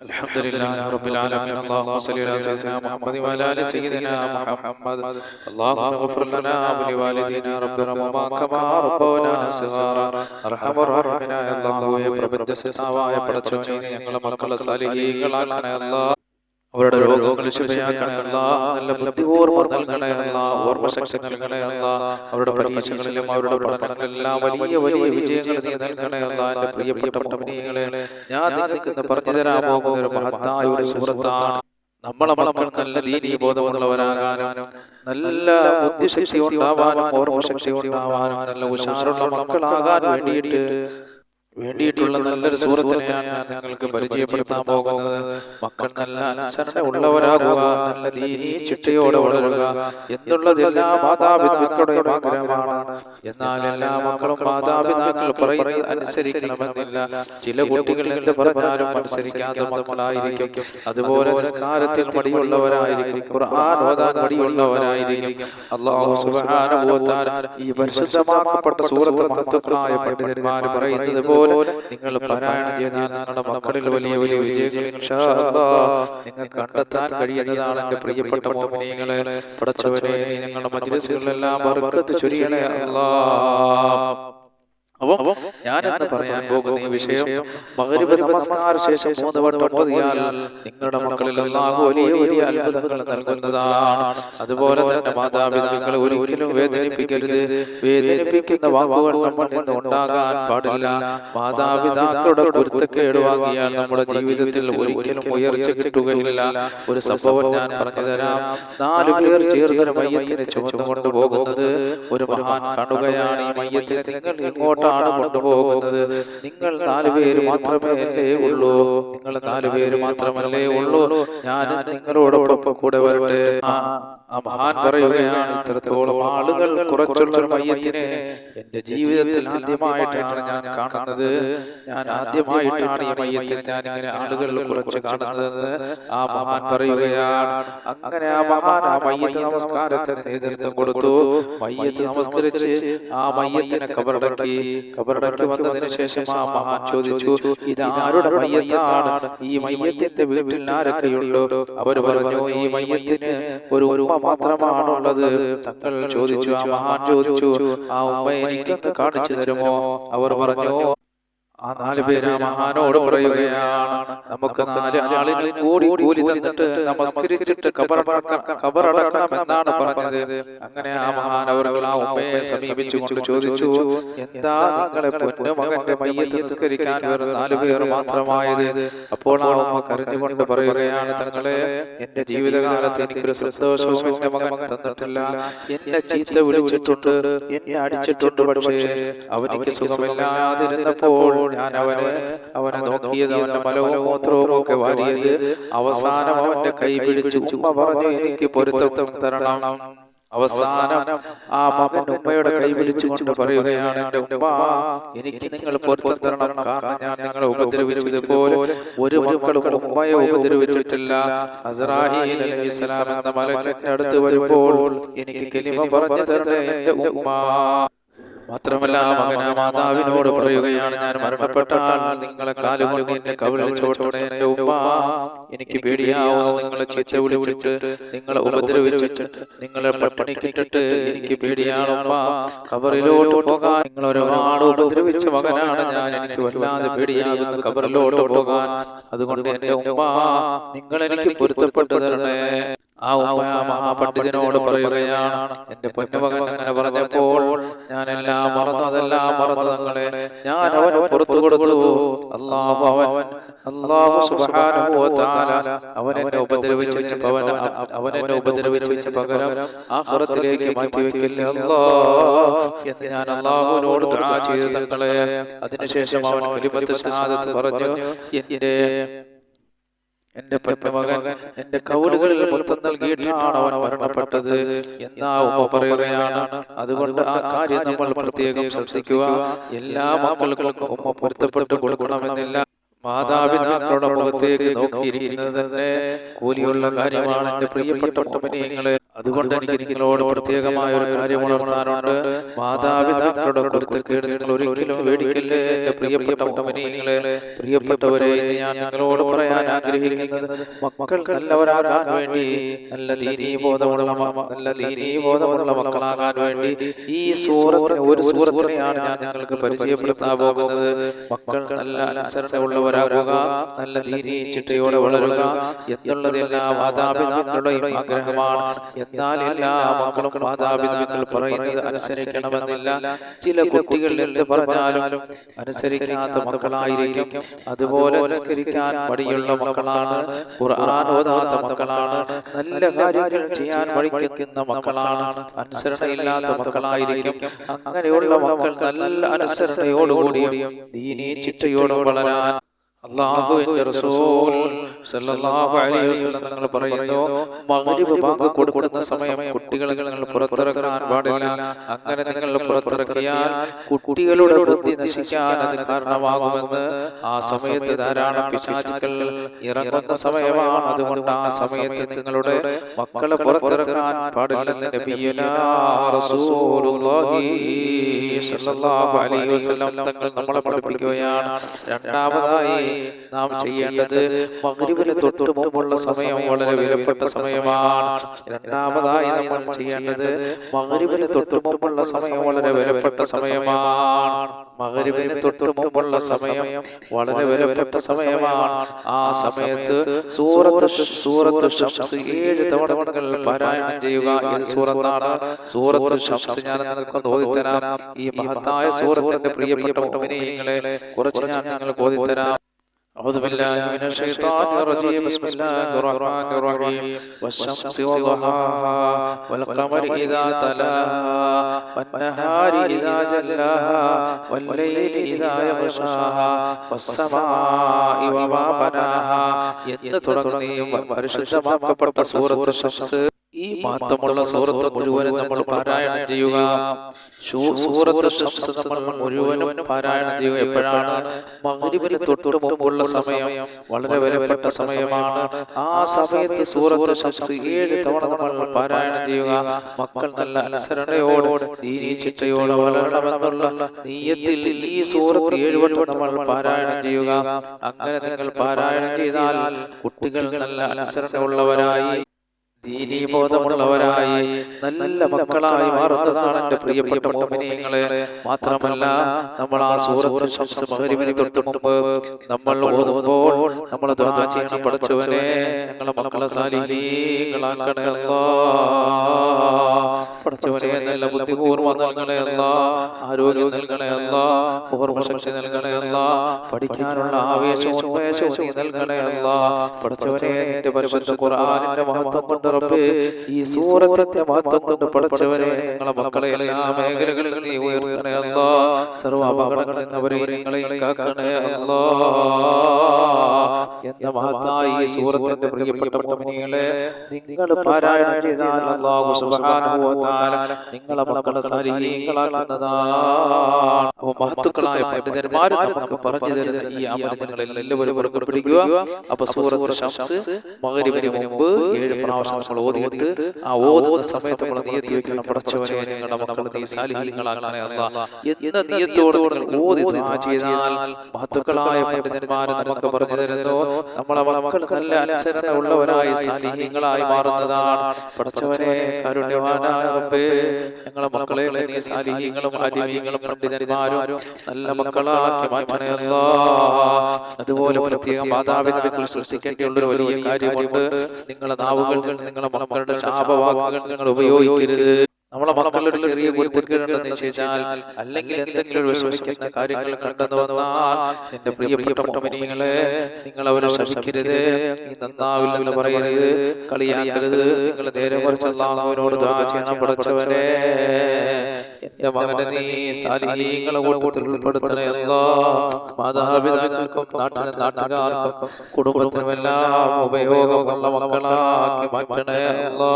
الحمد لله رب العالمين اللهم صل على سيدنا محمد وعلى ال سيدنا محمد اللهم اغفر لنا ولوالدينا رب رحمهما كما ربونا صغارا ارحم الراحمين يا الله പ്രപഞ്ച സൃഷ്ടാവായ പടച്ചവനെ ഞങ്ങളെ മക്കളെ സാലിഹീകളാക്കണേ അല്ലാഹ് അവരുടെ രോഗങ്ങൾ ശുഭയാക്കണേ അല്ല നല്ല നൽകണേ അല്ല ഓർമ്മശക്തി നൽകണേ അല്ല അവരുടെ പരീക്ഷകളിലും അവരുടെ പഠനങ്ങളിലെല്ലാം വലിയ വലിയ വിജയങ്ങൾ നീ നൽകണേ അല്ല എന്റെ പ്രിയപ്പെട്ട ഞാൻ നിങ്ങൾക്ക് പറഞ്ഞു തരാൻ പോകുന്ന ഒരു മഹത്തായ ഒരു സുഹൃത്താണ്. നമ്മളെ മക്കൾ നല്ല നല്ല ബുദ്ധിശക്തി ഉണ്ടാവാനും ഓർമ്മശക്തി ഉണ്ടാവാനും നല്ല ഉഷാറുള്ള മക്കളാകാൻ വേണ്ടിയിട്ട് വേണ്ടിയിട്ടുള്ള നല്ലൊരു സുഹൃത്തിനെയാണ് ഞാൻ നിങ്ങൾക്ക് പരിചയപ്പെടുത്താൻ പോകുന്നത്. മക്കൾ നല്ല അനുസരണ ഉള്ളവരാകുക നല്ല ദീനി ചിട്ടയോടെ വളരുക എന്നുള്ളത് എല്ലാ മാതാപിതാക്കളുടെയും ആഗ്രഹമാണ്. എന്നാൽ എല്ലാ മക്കളും മാതാപിതാക്കൾ പറയുന്നത് അനുസരിക്കണമെന്നില്ല. ചില കുട്ടികൾ എന്ത് പറഞ്ഞാലും അനുസരിക്കാത്ത മക്കളായിരിക്കും. അതുപോലെ നിസ്കാരത്തിൽ മടിയുള്ളവരായിരിക്കും. ഖുർആൻ ഓതാൻ മടിയുള്ളവരായിരിക്കും. അള്ളാഹു സുബ്ഹാനഹു വ തആല ഈ പരിശുദ്ധമാക്കപ്പെട്ട സൂറത്ത് മഹത്വങ്ങളായ പണ്ഡിതന്മാർ പറയുന്നത് പോലെ നിങ്ങൾ പാരായണം ചെയ്താൽ നിങ്ങളുടെ മക്കളിൽ വലിയ വലിയ വിജയങ്ങൾ നിങ്ങൾക്ക് കണ്ടെത്താൻ കഴിയുന്നതാണ് എന്റെ പ്രിയപ്പെട്ട മോമിനിയങ്ങളെ പടച്ചവനെ ഞങ്ങളുടെ മജ്ലിസുകളിലെല്ലാം ബർക്കത്ത് ചൊരിയണേ. അല്ലാഹ്. അപ്പൊ ഞാനെന്ന് പറയാൻ പോകുന്ന ഈ വിഷയം മകരിബ് നമസ്കാര ശേഷം മൂന്ന് വട്ടം ഓതിയാൽ നിങ്ങളുടെ മക്കളിൽ അല്ലാഹു വലിയ വലിയ അത്ഭുതങ്ങൾ നൽകുന്നതാണ്. അതുപോലെ തന്നെ മാതാപിതാക്കളെ ഒരിക്കലും വേദനിപ്പിക്കരുത്. വേദനിപ്പിക്കുന്ന വാക്കുകൾ നമ്മൾ നിന്ന് ഉണ്ടാകാൻ പാടില്ല. മാതാപിതാക്കളുടെ പൊരുത്തക്കേട് വാങ്ങിയാൽ നമ്മുടെ ജീവിതത്തിൽ ഒരിക്കലും ഉയർച്ച കിട്ടുകയില്ല. ഒരു സംഭവം ഞാൻ പറഞ്ഞു തരാം. നാലു പേർ ചേർന്നൊരു മയ്യത്തിനെ ചുമന്നുകൊണ്ട് പോകുന്നത് ഒരു മഹാൻ കാണുകയാണ് ഈ മയ്യത്തിനെ. നിങ്ങൾ എങ്ങോട്ടാണ് കൊണ്ടുപോകുന്നത്. നിങ്ങൾ നാലുപേര് മാത്രമേ അല്ലേ ഉള്ളൂ. നിങ്ങൾ നാലുപേര് മാത്രമല്ലേ ഉള്ളൂ. ഞാൻ നിങ്ങളോടൊപ്പം കൂടെ വരട്ടെ. ആ. ആ മഹാൻ പറയുകയാണ് ഇത്രത്തോളം ആളുകൾ കുറച്ചുള്ള മയ്യത്തിനെ എന്റെ ജീവിതത്തിൽ ആദ്യമായിട്ടാണ് ഞാൻ കാണുന്നത്. ഞാൻ ആദ്യമായിട്ടാണ് ഈ മയ്യത്തിനെ ഞാൻ ഇങ്ങനെ ആളുകൾ കുറച്ച് കാണുന്നതെന്ന് ആ മഹാൻ പറയുകയാണ് അങ്ങനെ ആ മഹാൻ ആ മയ്യത്ത് നമസ്കാരത്തിന് നേതൃത്വം കൊടുത്തു. മയ്യത്ത് നമസ്കരിച്ച് ആ മയ്യത്തിനെ കബറടക്കി കബറടക്കി വന്നതിന് ശേഷം ആ മഹാൻ ചോദിച്ചു ഇത് ആരുടെ മയ്യത്താണ് ഈ മയ്യത്തിന്റെ വീട്ടിൽ ആരൊക്കെയുണ്ടോ? അവർ പറഞ്ഞു ഈ മയ്യത്തിന് ഒരു ഒരു ഉമ്മ മാത്രമാണുള്ളത്. തങ്ങൾ ചോദിച്ചു ആ മഹാൻ ചോദിച്ചു ആ ഉമ്മ എനിക്കൊന്ന് കാണിച്ചു തരുമോ? അവർ പറഞ്ഞു ആ നാല് പേര് ആ മഹാനോട് പറയുകയാണ്. നമുക്ക് നാല് ആളിന് കൂടി കൂലി തന്നിട്ട് നമസ്കരിച്ചിട്ട് കബറടക്കണം എന്നാണ് പറഞ്ഞത്. അങ്ങനെ ആ മഹാൻ അവർ ആ ഉമ്മയെ സമീപിച്ചുകൊണ്ട് ചോദിച്ചു. എന്താ നിങ്ങളെ പൊന്നുമകന്റെ മയ്യത്ത് നിസ്കരിക്കാൻ വെറും നാല് പേർ മാത്രമായത്? അപ്പോൾ ആ ഉമ്മ കരഞ്ഞുകൊണ്ട് പറയുകയാണ് തങ്ങളെ എന്റെ ജീവിതകാലത്ത് എനിക്കൊരു സന്തോഷവും എന്റെ മകൻ തന്നിട്ടില്ല. എന്നെ ചീത്ത വിളിച്ചിട്ടുണ്ട് എന്നെ അടിച്ചിട്ടുണ്ട് പക്ഷേ അവനിക്ക് സുഖമില്ലാതിരുന്നപ്പോൾ ഞാൻ അവന് അവനെ നോക്കിയത് അവന്റെ മലവും മൂത്രവും ഒക്കെ വാരിയത് അവസാനം അവന്റെ കൈ പിടിച്ചു ഉമ്മ പറഞ്ഞു എനിക്ക് പൊരുത്തം തരണം. അവസാനം ആ മകൻ ഉമ്മയുടെ കൈ വിളിച്ചുകൊണ്ട് പറയുകയാണ് എന്റെ ഉമ്മ എനിക്ക് നിങ്ങൾ പൊരുത്തം തരണം. കാരണം ഞാൻ നിങ്ങളെ ഉപദ്രവിച്ചതുപോലെ ഒരു മക്കളും ഉമ്മയെ ഉപദ്രവിച്ചിട്ടില്ല. അസറാഹിസ്ലാം എന്ന മലക്കിന്റെ അടുത്ത് വരുമ്പോൾ എനിക്ക് കെലിമ പറഞ്ഞു തരണേ എന്റെ ഉമ്മ. മാത്രമല്ല മകന മാതാവിനോട് പറയുകയാണ് ഞാൻ മരണപ്പെട്ടാൽ നിങ്ങളെ കാലുകൊണ്ട് എന്നെ കവിളിൽ ചോട്ടോടെ എന്റെ ഉമ്മ എനിക്ക് പേടിയാവുന്നു നിങ്ങളെ ചീത്ത വിളിച്ചിട്ട് നിങ്ങളെ ഉപദ്രവിച്ചിട്ട് നിങ്ങളെ പട്ടിണിക്കിട്ടിട്ട് എനിക്ക് പേടിയാണ് ഉമ്മ കബറിലോട്ട് പോകാൻ നിങ്ങൾ ഒരുപാട് ഉപദ്രവിച്ച മകനാണ് ഞാൻ. എനിക്ക് വല്ലാതെ പേടിയാകുന്നു. കബറിലോട്ട് പോകാൻ. അതുകൊണ്ട് എന്റെ ഉമ്മ നിങ്ങൾ എനിക്ക് പൊരുത്തപ്പെട്ടു തരണേ. ആ ഉമ്മ മഹാപണ്ഡിതനോട് പറയുകയാണ് എന്റെ പൊന്നുമകൻ അങ്ങനെ പറഞ്ഞപ്പോൾ ഞാൻ എല്ലാം മറന്നു അതെല്ലാം മറന്നു തങ്ങളെ. ഞാൻ അവന് പുറത്തു കൊടുത്തു. അള്ളാഹു അവൻ അള്ളാഹു അവൻ എന്നെ ഉപദ്രവിച്ചു അവൻ അവൻ എന്നെ ഉപദ്രവിച്ചു പകരം മാറ്റി വെക്കില്ല? അല്ലാഹ് എന്ന് ഞാൻ അള്ളാഹുവിനോട് ചെയ്തു തങ്ങളെ. അതിനുശേഷം അവൻ പറഞ്ഞു എന്റെ എന്റെ പെൺമകൻ എന്റെ കൗലുകളിൽ മൊത്തം നൽകിയിട്ടാണ് അവൻ മരണപ്പെട്ടത്. എന്നാ ഉമ്മ പറയുകയാണ്? അതുകൊണ്ട് ആ കാര്യം നമ്മൾ പ്രത്യേകം ശ്രദ്ധിക്കുക. എല്ലാ മക്കൾക്കും ഉമ്മ പൊരുത്തപ്പെട്ട് കൊടുക്കണമെന്നില്ല. മാതാപിതാക്കളുടെ മുഖത്തേക്ക് നോക്കിയിരിക്കുന്നത് തന്നെ കൂലിയുള്ള കാര്യമാണ് എന്റെ പ്രിയപ്പെട്ട മുമ്പനിയങ്ങളെ അതുകൊണ്ട് എനിക്ക് നിങ്ങളോട് പ്രത്യേകമായ ഒരു കാര്യം ഉണർത്താനുണ്ട്. മാതാപിതാക്കളുടെ കുരുത്തക്കേട് നിങ്ങൾ ഒരിക്കലും വേടിക്കല്ലേ? എന്റെ പ്രിയപ്പെട്ട പ്രിയപ്പെട്ടവരെ ഞാൻ നിങ്ങളോട് പറയാൻ ആഗ്രഹിക്കുന്നത് മക്കൾ നല്ലവരാകാൻ വേണ്ടി നല്ല ദീനീ ബോധമുള്ള നല്ല ദീനീ ബോധമുള്ള മക്കളാകാൻ വേണ്ടി ഈ സൂറത്തിന് ഒരു സൂറത്തിനെയാണ് ഞാൻ നിങ്ങൾക്ക് പരിചയപ്പെടുത്താൻ പോകുന്നത്. മക്കൾ നല്ല അനുസരണയുള്ളവരാകുക നല്ല ദീനീ ചിട്ടയോടെ വളരുക എന്നുള്ളതെല്ലാം മാതാപിതാക്കളുടെയും ആഗ്രഹമാണ്. എന്നാൽ എല്ലാ മക്കളും മാതാപിതാക്കൾ പറയുന്നത് അനുസരിക്കണമെന്നില്ല. ചില കുട്ടികൾ എന്ത് പറഞ്ഞാലും അനുസരിക്കാത്ത മക്കളായിരിക്കും. അതുപോലെ അനുസരിക്കാൻ മടിയുള്ള മക്കളാണ്. ഖുർആൻ ഓതാത്ത മക്കളാണ്. നല്ല കാര്യങ്ങൾ ചെയ്യാൻ പഠിക്കുന്ന മക്കളാണ്. അനുസരണയില്ലാത്ത മക്കളായിരിക്കും. അങ്ങനെയുള്ള മക്കൾ നല്ല അനുസരണയോടുകൂടിയും ദീനീ ചിട്ടയോടും വളരാൻ അള്ളാഹുവിന്റെ റസൂൽ സല്ലല്ലാഹു അലൈഹി വസല്ലം തങ്ങൾ പറയുന്നു മഗ്രിബ് ബാങ്ക് കൊടുക്കുന്ന സമയം കുട്ടികളെ നിങ്ങൾ പുറത്തിറക്കാൻ പാടില്ല. അങ്ങനെ നിങ്ങൾ പുറത്തിറക്കിയാൽ കുട്ടികളുടെ ബുദ്ധി നശിക്കാൻ അത് കാരണമാകുമെന്ന് ആ സമയത്ത് ധാരാളം പിശാചുക്കൾ ഇറങ്ങുന്ന സമയമാണ്. അതുകൊണ്ട് ആ സമയത്ത് നിങ്ങളുടെ മക്കളെ പുറത്തിറക്കാൻ പാടില്ല നബിയുനാ റസൂലുള്ളാഹി സല്ലല്ലാഹു അലൈഹി വസല്ലം തങ്ങൾ നമ്മളെ പഠിപ്പിക്കുകയാണ്. രണ്ടാമതായി നാം ചെയ്യേണ്ടത് മഗ്രിബിന് തൊട്ട് മുമ്പുള്ള സമയം വളരെ വിലപ്പെട്ട സമയമാണ്. രണ്ടാമതായി നമ്മൾ ചെയ്യേണ്ടത് മഗ്രിബിന് തൊട്ട് മുമ്പുള്ള സമയം വളരെ വിലപ്പെട്ട സമയമാണ്. മഗ്രിബിന് തൊട്ട് മുമ്പുള്ള സമയം വളരെ വിലപ്പെട്ട സമയമാണ്. ആ സമയത്ത് സൂറത്ത് സൂറത്ത് ഷംസ് ഏഴ് തവണ പാരായണം ചെയ്യുക ഇത് സൂറത്താണ് സൂറത്ത് ഷംസ് ഞാൻ നിങ്ങൾക്ക് ഓതിത്തരാം. ഈ മഹത്തായ സൂറത്തിന്റെ പ്രിയപ്പെട്ട കുറച്ച് ഞാൻ നിങ്ങൾക്ക് ഓതിത്തരാം. أعوذ بالله من الشيطان الرجيم بسم الله الرحمن الرحيم والشمس وضحاها والقمر إذا تلاها والنهار إذا جلاها والليل إذا يغشاها والسماء وما بناها എന്ന് തുടങ്ങുകയും പരിശുദ്ധമാക്കപ്പെട്ട സൂറത്ത് ഷംസ് ഈ മാത്രമുള്ള സൂറത്ത് മുഴുവനും നമ്മൾ പാരായണം ചെയ്യുക. സൂറത്ത് നമ്മൾ മുഴുവനും പാരായണം ചെയ്യുക എപ്പോഴാണ്? മഗ്രിബിന് തൊട്ട് മുമ്പുള്ള സമയം വളരെ വിലപ്പെട്ട സമയമാണ്. ആ സമയത്ത് സൂറത്ത് ഏഴ് തവണ നമ്മൾ പാരായണം ചെയ്യുക. മക്കൾ നല്ല അനുസരണയോട് ദീനീ ചിട്ടയോടെ വളരണമെന്നുള്ള നീയത്തിൽ ഈ സൂറത്ത് ഏഴ് വട്ടം നമ്മൾ പാരായണം ചെയ്യുക. അങ്ങനെ നിങ്ങൾ പാരായണം ചെയ്താൽ കുട്ടികൾ നല്ല അനുസരണയുള്ളവരായി ദീനീബോധമുള്ളവരായി നല്ല മക്കളായി മാറുന്നതാണ് എന്റെ പ്രിയപ്പെട്ട മോമിനിയങ്ങളെ മാത്രമല്ല നമ്മൾ ആ സൂറത്ത് ശംസ് മകരിവിനെ തൊട്ട് മുമ്പ് നമ്മൾ ഓതുമ്പോൾ നമ്മൾ ചെയ്യണം പഠിച്ചവനെ. ഞങ്ങളെ മക്കളെ സാലിഹീങ്ങളാക്കണേ അല്ലാ. പഠിച്ചവനെ നല്ല ബുദ്ധിപൂർവ നൽകണേ അല്ല. ആരോഗ്യം നൽകണേ അല്ല. ഓർമ്മശക്തി നൽകണേ അല്ല. പഠിക്കാനുള്ള ആവേശവും ഉന്മേഷവും നീ നൽകണേ അല്ല. പഠിച്ചവനെ നിന്റെ പരിശുദ്ധ ഖുർആനിന്റെ മഹത്വം കൊണ്ട് റബ്ബേ ഈ സൂറത്തിന്റെ മഹത്വം കൊണ്ട് പഠിച്ചവനെ നിങ്ങളെ മക്കളെ എല്ലാ മേഖലകളിൽ നീ ഉയർത്തണേ അല്ല. സർവ അപകടങ്ങളിൽ നിന്നവരെ നിങ്ങളെയും കാക്കണേ അല്ല. എന്ന മഹത്തായ ഈ സൂറത്തിന്റെ പ്രിയപ്പെട്ട മോമിനികളെ നിങ്ങൾ പാരായണം ചെയ്താൽ അല്ലാഹു സുബ്ഹാനഹു വ തആല നിങ്ങളെ മക്കളെ സാലിഹീങ്ങളാക്കുന്നതാണ് മഹത്തുക്കളായ പണ്ഡിതന്മാർ നമുക്ക് പറഞ്ഞു തരുന്ന ഈ നിങ്ങൾ എല്ലാവരും പിടിക്കുക. അപ്പൊ സൂറത്ത് ഷംസ് മുമ്പ് ഏഴ് പ്രാവശ്യം നമ്മൾ ഓതിയിട്ട് ആ ഓതുന്ന സമയത്ത് നമ്മൾ നിയത്തി വെക്കണം പടച്ചവനെ ഞങ്ങളുടെ നീ അല്ലാ. എന്ന നിയത്തോട് ഓതി ചെയ്താൽ മഹത്തുക്കളായ പണ്ഡിതന്മാരെ നമുക്ക് പറഞ്ഞു തരുന്നു നമ്മളെ മക്കൾ നല്ല അനുസരണ ഉള്ളവരായി സാലിഹ്യങ്ങളായി മാറുന്നതാണ്. കാരുണ്യവാനായ ഞങ്ങളെ മക്കളെ നീ സാലിഹീങ്ങളും പണ്ഡിതന്മാരും നല്ല മക്കളാക്കി മാറ്റണേ അല്ലാ. അതുപോലെ പ്രത്യേകം മാതാപിതാക്കൾ സൃഷ്ടിക്കേണ്ടിയുള്ള ഒരു വലിയ കാര്യമുണ്ട്. നിങ്ങളുടെ നാവുകൾ നിങ്ങളെ മക്കളുടെ ശാപവാക്കുകൾ നിങ്ങൾ ഉപയോഗിക്കരുത്. നമ്മളെ മക്കളൊരു ഒരു ചെറിയ കുരുത്തക്കേടുണ്ടെന്ന് നിശ്ചയിച്ചാൽ അല്ലെങ്കിൽ എന്തെങ്കിലും ഒരു വിശ്വസിക്കുന്ന കാര്യങ്ങൾ കണ്ടെന്ന് വന്നാൽ എന്റെ പ്രിയപ്പെട്ട മുഖമനികളെ നിങ്ങൾ അവരെ ശമിക്കരുത് നീ നന്നാവില്ലെന്ന് പറയരുത്. കളിയാക്കരുത്. നിങ്ങൾ നേരെ കുറച്ച് അള്ളാഹുവിനോട് ചെയ്യണം പഠിച്ചവനെ. എന്റെ മകനെ നീ സാലിഹീങ്ങളെ കൂട്ടത്തിൽ ഉൾപ്പെടുത്തണേ അല്ലാ. മാതാപിതാക്കൾക്കും നാട്ടിലെ നാട്ടുകാർക്കും കുടുംബത്തിനുമെല്ലാം ഉപയോഗമുള്ള മക്കളാക്കി മാറ്റണേ അല്ലാ.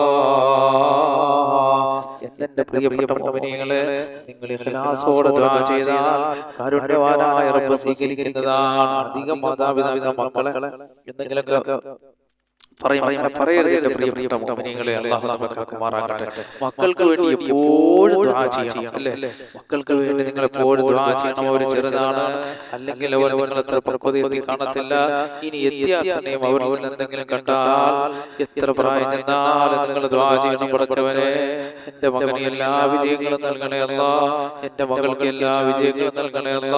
എന്റെ പ്രിയപ്പെട്ട മോമിനികളെ നിങ്ങൾ ഇഖ്ലാസോടെ ദുആ ചെയ്താൽ കാരുണ്യവാനായ റബ്ബ് സ്വീകരിക്കുന്നതാണ് അധികം മാതാപിതാക്കൾ മക്കളെ എന്തെങ്കിലുമൊക്കെ പറയരുത് പ്രിയപ്പെട്ട മോമിനികളെ അള്ളാഹു നമുക്ക് ആക്കുമാറാകട്ടെ മക്കൾക്ക് വേണ്ടി എപ്പോഴും ദുആ ചെയ്യണം അല്ലേ? മക്കൾക്ക് വേണ്ടി നിങ്ങൾ എപ്പോഴും ദുആ ചെയ്യണം അവർ ചെറുതാണ്. അല്ലെങ്കിൽ അവർ നിങ്ങൾ എത്ര കാണത്തില്ല. ഇനി എത്തിയാൽ തന്നെയും അവരിൽ എന്തെങ്കിലും കണ്ടാൽ എത്ര പ്രായം ചെന്നാലും നിങ്ങൾ ദുആ ചെയ്യണം പഠിച്ചവരെ എന്റെ മകന് എല്ലാ വിജയങ്ങളും നൽകണേ അല്ല. എന്റെ മകൾക്ക് എല്ലാ വിജയങ്ങളും നൽകണേ അല്ല.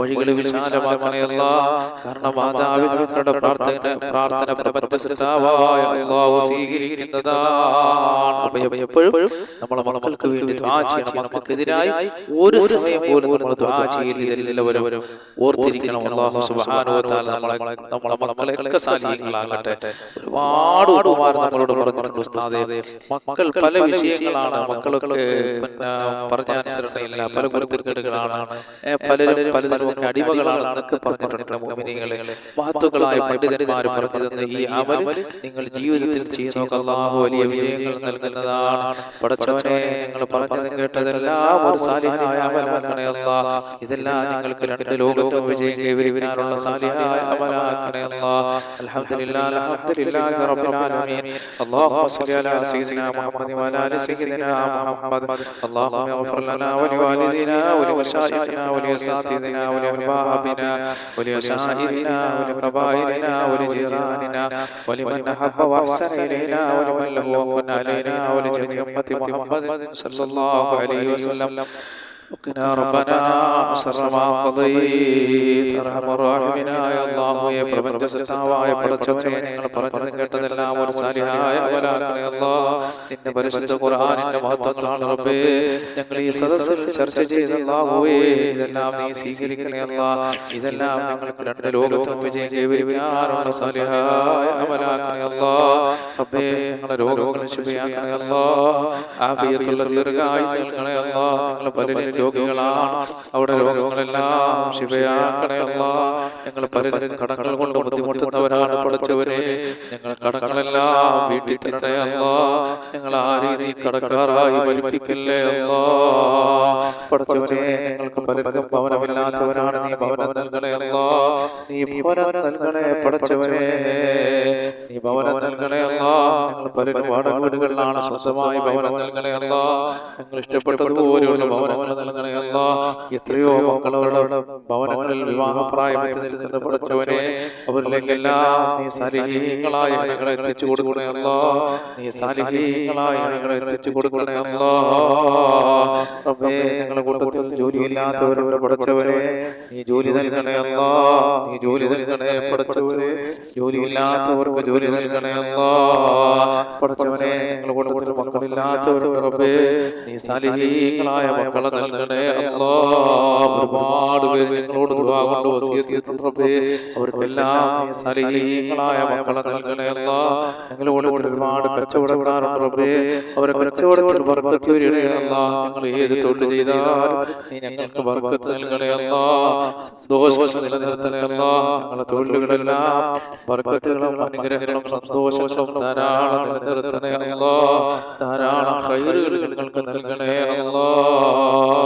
വഴികൾ വിശാലമാക്കണേ അല്ല. കാരണം മാതാപിതാക്കളുടെ പ്രാർത്ഥന പ്രാർത്ഥന പ്രപഞ്ച സൃഷ്ടാവായ അല്ലാഹു സ്വീകരിക്കുന്നതാണ്. എപ്പോഴും നമ്മളെ മക്കൾക്ക് വേണ്ടി ദുആ ചെയ്യണം. മക്കൾക്കെതിരായി ഒരു സമയം പോലും നമ്മൾ ദുആ ചെയ്യില്ല ഇതെല്ലാവരും ഓർത്തിരിക്കണം വ തആല നമ്മളെ നമ്മളെ മക്കളെയൊക്കെ സാലിഹ്യങ്ങളാകട്ടെ ഒരുപാട് ഉപകാരം നമ്മളോട് പറഞ്ഞിട്ടുണ്ട് ഉസ്താദേ. മക്കൾ പല വിഷയങ്ങളാണ്. മക്കളൊക്കെ പറഞ്ഞ അനുസരണയില്ല. പല കുരുത്തക്കേടുകളാണ് ഏ, പലരും പലതരമൊക്കെ അടിമകളാണ്. എന്നൊക്കെ പറഞ്ഞിട്ടുണ്ട് മോമിനികളെ. മഹത്വങ്ങളായ പണ്ഡിതന്മാർ പറഞ്ഞു തന്ന ഈ അമൽ നിങ്ങൾ ജീവിതത്തിൽ ചെയ്യുന്ന അള്ളാഹു വലിയ വിജയങ്ങൾ നൽകുന്നതാണ് പടച്ചവനെ നിങ്ങൾ പറഞ്ഞതും കേട്ടതെല്ലാം ഒരു സാലിഹായ അമലാക്കണേ അല്ലാ ഇതെല്ലാം നിങ്ങൾക്ക് രണ്ട് ലോകത്തും വിജയം കൈവരിക്കാനുള്ള സാലിഹായ അമലാക്കണേ അല്ലാ അൽഹംദുലില്ലാ അൽഹംദുലില്ലാഹി റബ്ബിൽ ആലമീൻ اللهم صل على سيدنا محمد وعلى ال سيدنا محمد اللهم اغفر لنا ولوالدينا ولمشايخنا ولاساتذتنا ولاحبابنا ولأشائرنا ولقبائلنا ولجيراننا ولمن أحب وأحسن إلينا ولمن له وكن علينا ولجميع أمة محمد صلى الله عليه وسلم. وقنا ربنا شر ما قضيت ارحم الراحمين يا الله يا പ്രപഞ്ച സത്താവായ പടച്ചവനെ ഞങ്ങൾ പറഞ്ഞതും കേട്ടതെല്ലാം ഒരു സാലിഹായ അമലാക്കണേ അല്ലാ നിന്റെ പരിശുദ്ധ ഖുർആനിന്റെ മഹത്വങ്ങളാണ് റബ്ബേ ഞങ്ങൾ ഈ സദസ്സിൽ ചർച്ച ചെയ്ത അല്ലാഹുവേ ഇതെല്ലാം നീ സ്വീകരിക്കണേ അല്ലാ ഇതെല്ലാം ഞങ്ങൾക്ക് രണ്ട് ലോകത്തും വിജയം കൈവരിക്കാനുള്ള സാലിഹായ അമലാക്കണേ അല്ലാ റബ്ബേ ഞങ്ങളുടെ രോഗങ്ങൾ ശുഭയാക്കണേ അല്ലാ ആഫിയത്തുള്ള ദീർഘായുസ് നൽകണേ അല്ലാ ഞങ്ങൾ പലരും രോഗികളാണ്. അവിടെ രോഗങ്ങളെല്ലാം ശിവയാക്കണേ അല്ല. ഞങ്ങൾ പലരും കടങ്ങൾ കൊണ്ട് ബുദ്ധിമുട്ടുന്നവരാണ് പഠിച്ചവരെ. ഞങ്ങൾ കടങ്ങളെല്ലാം വീട്ടിൽ തരണയല്ല ഞങ്ങൾ ആ രീതി കടക്കാറായി വലിപ്പിക്കല്ലേ അല്ല. പഠിച്ചവരെ ഞങ്ങൾക്ക് പലർക്കും ഭവനമില്ലാത്തവരാണ് നീ ഭവനം നൽകണേ അല്ല. നീ ഭവനം നൽകണേ പഠിച്ചവരെ. നീ ഭവനം നൽകണേ അല്ല. ഞങ്ങൾ പലരും വാടക വീടുകളിലാണ് സ്വന്തമായി ഭവനം നൽകണേ അല്ല. ഞങ്ങൾ ഇഷ്ടപ്പെട്ടതുപോലെയുള്ള ഭവനങ്ങൾ എത്രയോ മക്കളവരുടെ ഭവനങ്ങളിൽ വിവാഹപ്രായം നിൽക്കുന്ന പഠിച്ചവരെ അവരിലേക്കെല്ലാം നീ ഇണകളെ എത്തിച്ചു കൊടുക്കണയല്ലോ നീ സാലിഹീങ്ങളായ ഞങ്ങളെ എത്തിച്ചു കൊടുക്കണേ അല്ല റബ്ബേ ഞങ്ങളുടെ കൂട്ടത്തിൽ ജോലിയില്ലാത്തവരുടെ പഠിച്ചവരെ നീ ജോലി നൽകണയല്ലോ നീ ജോലി നൽകണേ പഠിച്ചവരെ ജോലിയില്ലാത്തവർക്ക് ജോലി നൽകണയല്ലോ പഠിച്ചവരെ ഞങ്ങളുടെ കൂട്ടത്തിൽ മക്കളില്ലാത്തവരുടെ നീ മക്കളെ നൽകണേ അല്ലാ. ഒരുപാട് പേര് നിങ്ങളോട് ദുആ കൊണ്ട് വസിയത്ത് ചെയ്തിട്ടുണ്ട് റബ്ബേ. അവർക്കെല്ലാം സലീങ്ങളായ മക്കളെ നൽകണേ അല്ലാ. ഞങ്ങളോട് ഒരുപാട് കച്ചവടക്കാരുണ്ട് റബ്ബേ. അവരെ കച്ചവടത്തിൽ ബർക്കത്ത് വരണേ അല്ലാ. ഞങ്ങൾ ഏത് തൊഴിൽ ചെയ്താൽ നീ ഞങ്ങൾക്ക് ബർക്കത്ത് നൽകണേ അല്ലാ. സന്തോഷം നിലനിർത്തണേ അല്ലാ. ഞങ്ങളുടെ തൊഴിലുകളെല്ലാം ബർക്കത്തുകളും അനുഗ്രഹങ്ങളും സന്തോഷങ്ങളും ധാരാളം നിലനിർത്തണേ അല്ലാ. ധാരാളം ഹൈറുകൾ നിങ്ങൾക്ക് നൽകണേ അല്ലാ.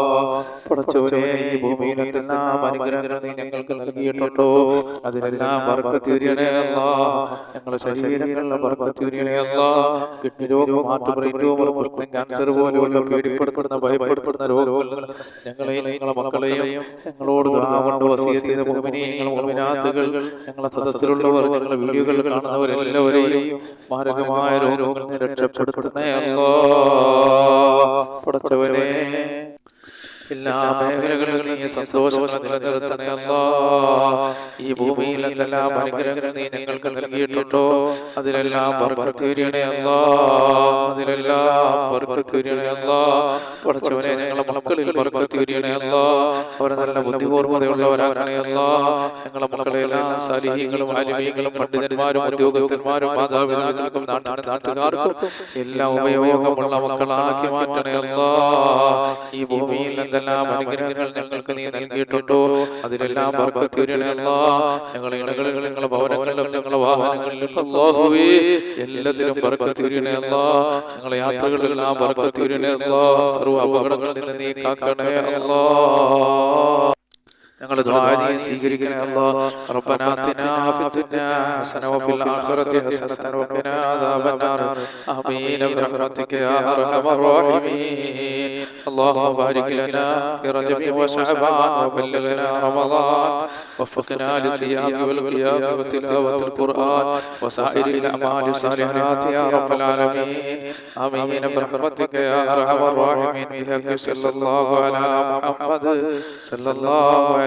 പടച്ചവനെ ഈ ഭൂമിയിലെല്ലാം എന്തെല്ലാം അനുഗ്രഹങ്ങൾ നീ ഞങ്ങൾക്ക് നൽകിയിട്ടുണ്ടോ? അതിലെല്ലാം ബർക്കത്തീരണേ അല്ലാ. ഞങ്ങളുടെ ശരീരങ്ങളിലെ കിഡ്നി രോഗം ഹാർട്ട് ബ്രെയിൻ രോഗം പുഷ്പം ക്യാൻസർ പോലെയുള്ള പേടിപ്പെടുത്തുന്ന ഭയപ്പെടുത്തുന്ന രോഗങ്ങൾ ഞങ്ങളെയും ഞങ്ങളെ മക്കളെയും ഞങ്ങളോട് കൊണ്ട് ഞങ്ങളുടെ സദസ്സിലുള്ളവർ ഞങ്ങളെ വീഡിയോകൾ കാണുന്നവരെല്ലാവരെയും മാരകമായ രോഗങ്ങളിൽ രക്ഷപ്പെടുത്തണേ അല്ലോ. പടച്ചവനെ എല്ലാ മേഖലകളിലും നീ സന്തോഷം നിലനിർത്തണേ അല്ലാ. ഈ ഭൂമിയിൽ എന്തെല്ലാം അനുഗ്രഹങ്ങൾ നീ ഞങ്ങൾക്ക് നൽകിയിട്ടുണ്ടോ? അതിലെല്ലാം ബർക്കത്തീരണേ അല്ലാ. അതിലെല്ലാം ബർക്കത്തീരണേ അല്ലാ. പഠിച്ചവനെ ഞങ്ങളെ മക്കളിൽ ബർക്കത്തീരണേ അല്ലാ. അവരെ നല്ല ബുദ്ധിപൂർവതയുള്ളവരാക്കണേ അല്ലാ. ഞങ്ങളെ മക്കളെല്ലാം സാലിഹ്യങ്ങളും ആലിമീങ്ങളും പണ്ഡിതന്മാരും ഉദ്യോഗസ്ഥന്മാരും മാതാപിതാക്കൾക്കും നാട്ടാണ് നാട്ടുകാർക്കും എല്ലാം ഉപയോഗമുള്ള മക്കളാക്കി മാറ്റണേ അല്ലാ. ഈ ഭൂമിയിൽ എന്തെല്ലാം അനുഗ്രഹങ്ങൾ ഞങ്ങൾക്ക് നീ നൽകിയിട്ടുണ്ടോ? അതിലെല്ലാം ഞങ്ങളുടെ ഞങ്ങളെ ഞങ്ങളുടെ ഞങ്ങളെ ഭവനങ്ങളിലും ഞങ്ങളുടെ വാഹനങ്ങളിലും അല്ലാഹുവേ എല്ലാത്തിലും ബർക്കത്തീരണല്ല ഞങ്ങളെ യാത്രകളിലെല്ലാം ബർക്കത്തീരണല്ല സർവ അപകടങ്ങളിൽ നിന്ന് നീ കാക്കണേ അല്ലാ. ഞങ്ങളുടെ ദ്വാരി സ്വീകരിക്കണേ അല്ലോ ربنا آتنا في الدنيا حسنة وفي الآخرة حسنة وقنا عذاب النار آمين برحمتك يا أرحم الراحمين اللهم بارك لنا في رجب وشعبان وبلغنا رمضان وفقنا للصيام والقيام وتلاوة القرآن وسائر الأعمال الصالحات يا رب العالمين آمين برحمتك يا أرحم الراحمين بحق صلى الله على محمد صلى الله